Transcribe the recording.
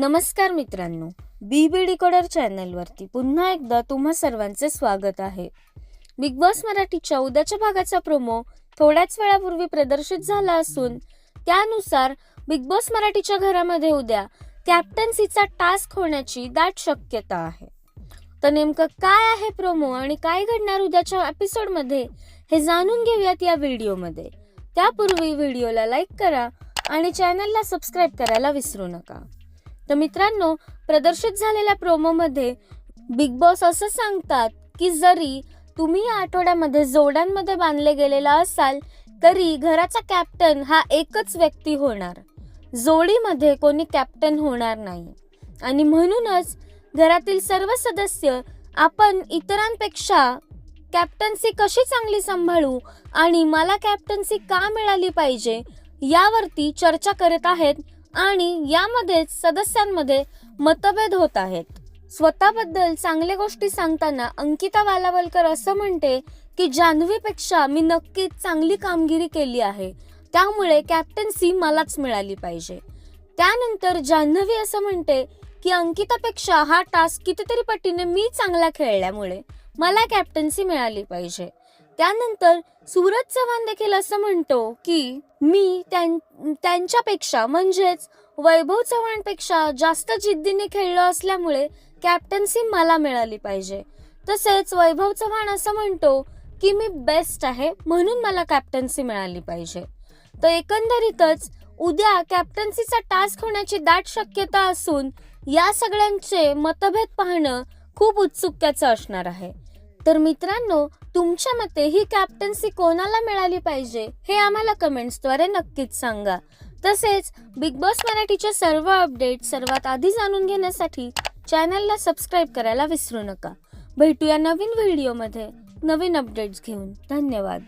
नमस्कार मित्रांनो बी बी डिकोडर चॅनलवरती पुन्हा एकदा तुम्हा सर्वांचे स्वागत आहे. बिग बॉस मराठीच्या उद्याच्या भागाचा प्रोमो थोड्याच वेळापूर्वी प्रदर्शित झाला असून त्यानुसार बिग बॉस मराठीच्या घरामध्ये उद्या कॅप्टन्सीचा टास्क होण्याची दाट शक्यता आहे. तर नेमकं काय आहे प्रोमो आणि काय घडणार उद्याच्या एपिसोडमध्ये हे जाणून घेऊयात या व्हिडिओमध्ये. त्यापूर्वी व्हिडिओला लाईक करा आणि चॅनलला सबस्क्राईब करायला विसरू नका. तर मित्रांनो प्रदर्शित झालेल्या प्रोमोमध्ये बिग बॉस असं सांगतात की जरी तुम्ही या आठवड्यामध्ये जोड्यांमध्ये बांधले गेलेला असाल तरी घराचा कॅप्टन हा एकच व्यक्ती होणार. जोडीमध्ये कोणी कॅप्टन होणार नाही. आणि म्हणूनच घरातील सर्व सदस्य आपण इतरांपेक्षा कॅप्टन्सी कशी चांगली सांभाळू आणि मला कॅप्टन्सी का मिळाली पाहिजे यावरती चर्चा करत आहेत आणि यामध्येच सदस्यांमध्ये मतभेद होत आहेत. स्वतःबद्दल चांगल्या गोष्टी सांगताना अंकिता वालावलकर असं म्हणते की जान्हवीपेक्षा मी नक्कीच चांगली कामगिरी केली आहे. त्यामुळे कॅप्टन्सी मलाच मिळाली पाहिजे. त्यानंतर जान्हवी असं म्हणते की अंकितापेक्षा हा टास्क कितीतरी पटीने मी चांगला खेळल्यामुळे मला कॅप्टन्सी मिळाली पाहिजे. त्यानंतर सूरज चव्हाण देखील असं म्हणतो की मी त्यां- त्यांच्यापेक्षा म्हणजेच वैभव चव्हाणपेक्षा जास्त जिद्दीने खेळलो असल्यामुळे कॅप्टन्सी मला मिळाली पाहिजे. तसेच वैभव चव्हाण असं म्हणतो की मी बेस्ट आहे म्हणून मला कॅप्टन्सी मिळाली पाहिजे. तर एकंदरीतच उद्या कॅप्टन्सीचा टास्क होण्याची दाट शक्यता असून या सगळ्यांचे मतभेद पाहणं खूप उत्सुक्याचं असणार आहे. तर मित्रांनो तुमच्या मते ही कॅप्टन्सी कोणाला मिळाली पाहिजे? हे आम्हाला कमेंट्सद्वारे नक्कीच सांगा. तसेच बिग बॉस मराठीचे सर्व अपडेट सर्वात आधी जाणून घेण्यासाठी चॅनलला सबस्क्राईब करायला विसरू नका. भेटूया नवीन व्हिडिओमध्ये नवीन अपडेट्स घेऊन. धन्यवाद.